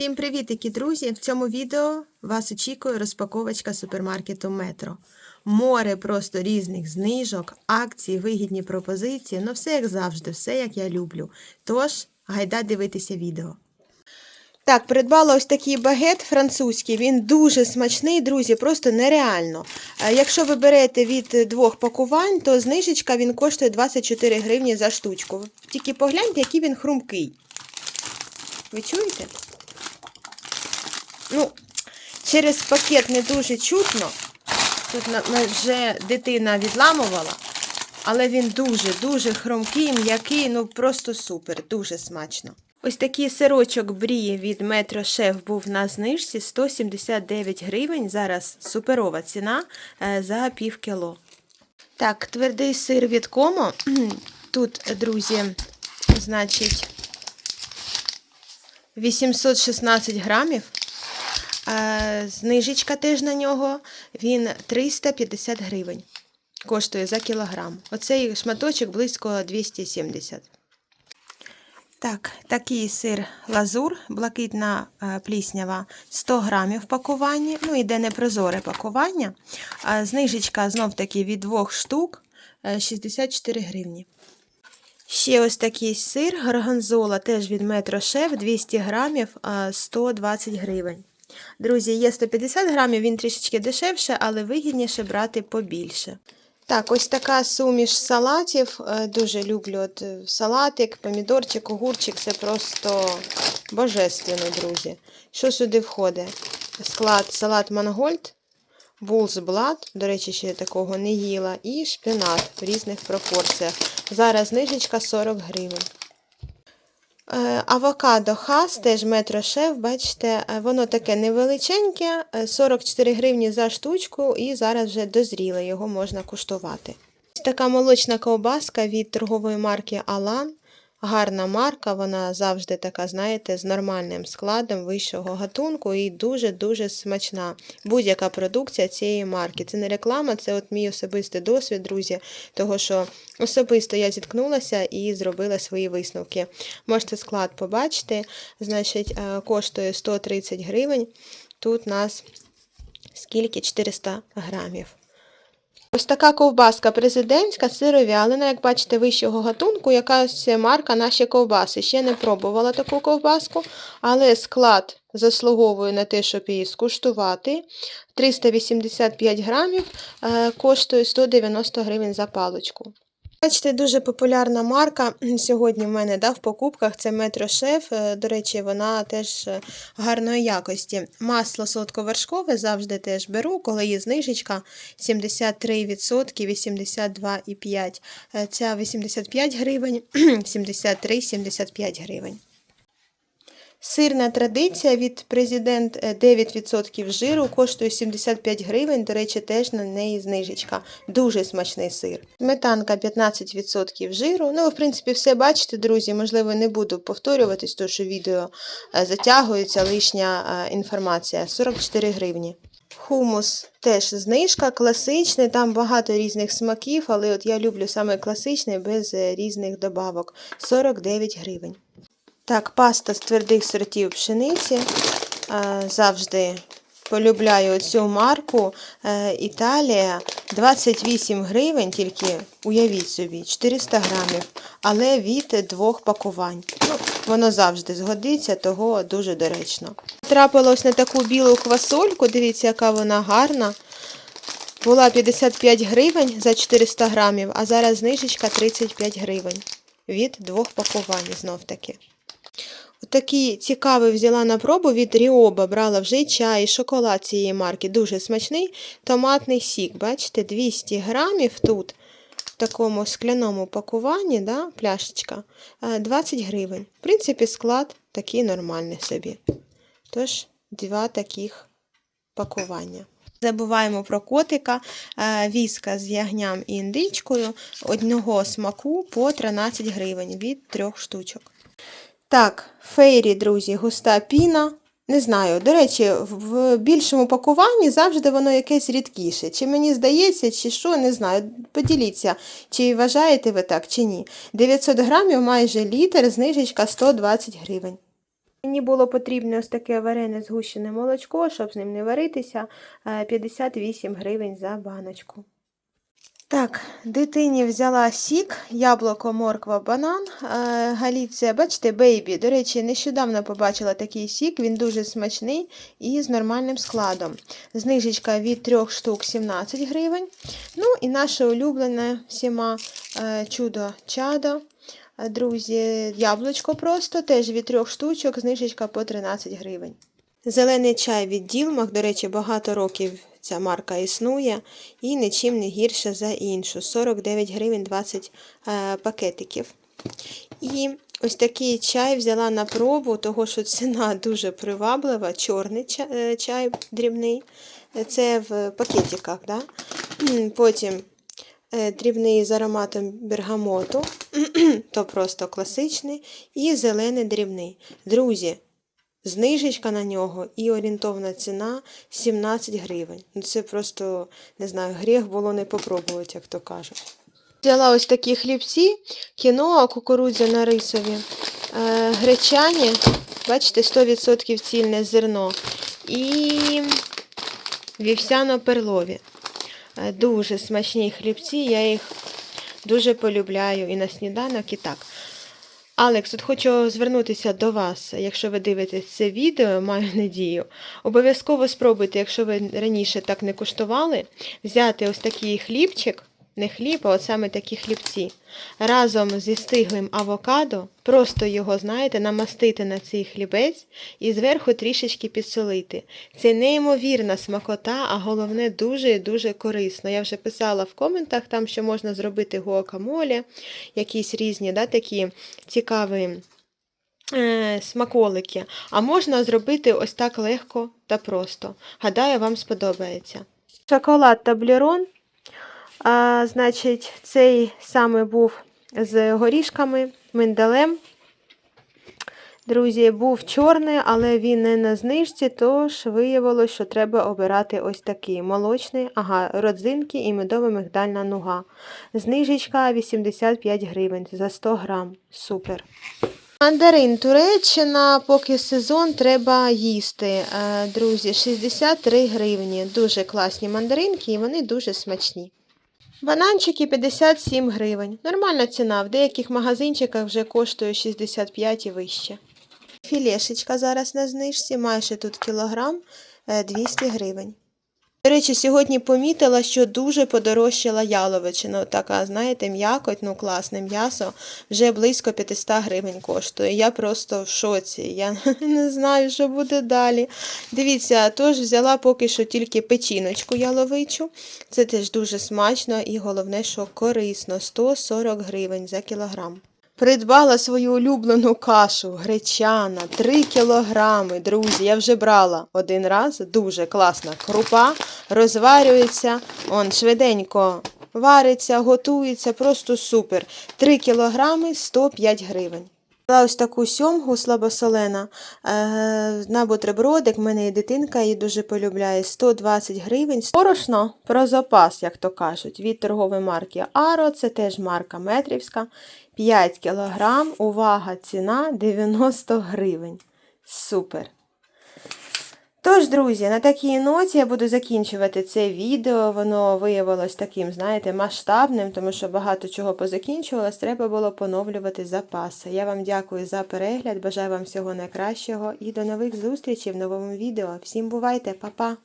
Всім привітики, друзі! В цьому відео вас очікує розпаковочка супермаркету Метро. Море просто різних знижок, акцій, вигідні пропозиції. Ну, все як завжди, все як я люблю. Тож, гайда дивитися відео. Так, придбала ось такий багет французький. Він дуже смачний, друзі, просто нереально. Е, Якщо ви берете від двох пакувань, то знижечка він коштує 24 гривні за штучку. Тільки погляньте, який він хрумкий. Ви чуєте? Ну, через пакет не дуже чутно. Тут вже дитина відламувала, але він дуже-дуже хрумкий, м'який, ну просто супер, дуже смачно. Ось такий сирочок брії від Метро Шеф був на знижці 179 гривень. Зараз суперова ціна е, за пів кіло. Так, твердий сир від Комо. Тут, друзі, значить, 816 грамів. Е, Знижечка теж на нього. Він 350 гривень. Коштує за кілограм. Оцей шматочок близько 270. Так, такий сир лазур, блакитна е, пліснява 100 грамів в пакуванні. Ну, іде непрозоре пакування. Знижечка знов таки від двох штук е, 64 гривні. Ще ось такий сир горгонзола, теж від Метро Шеф, 200 грамів, 120 гривень. Друзі, є 150 грамів, він трішечки дешевше, але вигідніше брати побільше. Так, ось така суміш салатів. е, Дуже люблю от е, салатик, помідорчик, огурчик. Це просто божественно, друзі. Що сюди входить? Склад салат Мангольд, булзблат, до речі, ще такого не їла, і шпинат в різних пропорціях. Зараз знижечка 40 гривень. Е, Авокадо хас, теж метро шеф, бачите, е, воно таке невеличеньке, е, 44 гривні за штучку, і зараз вже дозріле, його можна куштувати. Ось така молочна ковбаска від торгової марки Алан. Гарна марка, вона завжди така, знаєте, з нормальним складом вищого гатунку і дуже-дуже смачна. Будь-яка продукція цієї марки. Це не реклама, це от мій особистий досвід, друзі, того що особисто я зіткнулася і зробила свої висновки. Можете склад побачити, значить, е, коштує 130 гривень. Тут нас скільки? 400 грамів. Ось така ковбаска президентська, сировялина, як бачите, вищого гатунку, якась марка наші ковбаси. Ще не пробувала таку ковбаску, але склад заслуговує на те, щоб її скуштувати. 385 грамів, е, коштує 190 гривень за паличку. Бачите, дуже популярна марка сьогодні в мене да, в покупках. Це Метро Шеф. Е, До речі, вона теж е, гарної якості. Масло солодковершкове завжди теж беру, коли є знижечка 73%, 82,5. Е, Ця 85 гривень, 73-75 гривень. Сирна традиція від президент е, 9% жиру коштує 75 гривень. До речі, теж на неї знижечка. Дуже смачний сир. Сметанка 15% жиру. Ну, ви, в принципі, все бачите, друзі. Можливо, не буду повторюватись, тому що відео е, затягується лишня е, інформація. 44 гривні. Хумус теж знижка, класичний, там багато різних смаків, але от я люблю саме класичний без е, різних добавок. 49 гривень. Так, паста з твердих сортів пшениці. Е, Завжди полюбляю цю марку. Е, Італія 28 гривень, тільки уявіть собі, 400 грамів, але від двох пакувань. Ну, воно завжди згодиться, того дуже доречно. Трапилось на таку білу квасольку, дивіться, яка вона гарна. Була 55 гривень за 400 грамів, а зараз знижечка 35 гривень від двох пакувань знов таки. Отакий цікавий взяла на пробу від Ріоба, брала вже чай, шоколад цієї марки. Дуже смачний томатний сік. Бачите, 200 грамів тут в такому скляному пакуванні, да, пляшечка, е, 20 гривень. В принципі, склад такий нормальний собі. Тож, два таких пакування. Забуваємо про котика, е, віска з ягням і індичкою одного смаку по 13 гривень від трьох штучок. Так, фейрі, друзі, густа піна. Не знаю. До речі, в більшому пакуванні завжди воно якесь рідкіше. Чи мені здається, чи що, не знаю. Поділіться, чи вважаєте ви так, чи ні. 900 грамів майже літр, знижечка 120 гривень. Мені було потрібно ось таке варене згущене молочко, щоб з ним не варитися, е, 58 гривень за баночку. Так, дитині взяла сік, яблуко, морква, банан, е, галіція, бачите, бейбі. До речі, нещодавно побачила такий сік, він дуже смачний і з нормальним складом. Знижечка від 3 штук 17 гривень. Ну і наше улюблене всіма е, чудо чадо. Е, Друзі, яблучко просто теж від 3 штучок, знижечка по 13 гривень. Зелений чай від Ділмах, до речі, багато років ця марка існує і нічим не гірша за іншу. 49 гривень 20 е, пакетиків. І ось такий чай взяла на пробу, того що ціна дуже приваблива. Чорний чай, е, чай дрібний. Це в пакетиках. Да? Потім е, дрібний з ароматом бергамоту, то просто класичний, і зелений дрібний. Друзі, Знижечка на нього і орієнтовна ціна 17 гривень. Ну це просто, не знаю, гріх було не попробувати, як то кажуть. Взяла ось такі хлібці, кіноа, кукурудзяна рисові, е, гречані, бачите, 100% цільне зерно. І вівсяно-перлові. Е, Дуже смачні хлібці, я їх дуже полюбляю і на сніданок, і так. Алекс, от хочу звернутися до вас, якщо ви дивитесь це відео, маю надію. Обов'язково спробуйте, якщо ви раніше так не куштували, взяти ось такий хлібчик, не хліб, а от саме такі хлібці, разом зі стиглим авокадо, просто його, знаєте, намастити на цей хлібець і зверху трішечки підсолити. Це неймовірна смакота, а головне дуже і дуже корисно. Я вже писала в коментах, там, що можна зробити гуакамоле, якісь різні да, такі цікаві е, смаколики. А можна зробити ось так легко та просто. Гадаю, вам сподобається. Шоколад таблерон. А, значить, цей саме був з горішками, миндалем. Друзі, був чорний, але він не на знижці, тож виявилося, що треба обирати ось такий молочний, ага, родзинки і медово-мигдальна нуга. Знижечка 85 гривень за 100 грам. Супер. Мандарин Туреччина, поки сезон, треба їсти. Е, Друзі, 63 гривні. Дуже класні мандаринки і вони дуже смачні. Бананчики 57 гривень. Нормальна ціна. В деяких магазинчиках вже коштує 65 і вище. Філешечка зараз на знижці, майже тут кілограм е, 200 гривень. До речі, сьогодні помітила, що дуже подорожчала яловичина. Така, знаєте, м'якоть, ну класне м'ясо, вже близько 500 гривень коштує. Я просто в шоці. Я не знаю, що буде далі. Дивіться, тож взяла поки що тільки печіночку яловичу. Це теж дуже смачно і головне, що корисно 140 гривень за кілограм. Придбала свою улюблену кашу гречана 3 кілограми. Друзі, я вже брала один раз. Дуже класна крупа, розварюється, он швиденько вариться, готується, просто супер. 3 кілограми 105 гривень. Взяла ось таку сьомгу слабосолена е, на бутербродик. В мене є дитинка, її дуже полюбляє. 120 гривень. Порошно про запас, як то кажуть, від торгової марки Аро. Це теж марка Метрівська. 5 кг, Увага, ціна 90 гривень. Супер. Тож, друзі, на такій ноті я буду закінчувати це відео. Воно виявилось таким, знаєте, масштабним, тому що багато чого позакінчувалось, треба було поновлювати запаси. Я вам дякую за перегляд, бажаю вам всього найкращого і до нових зустрічей в новому відео. Всім бувайте, па-па!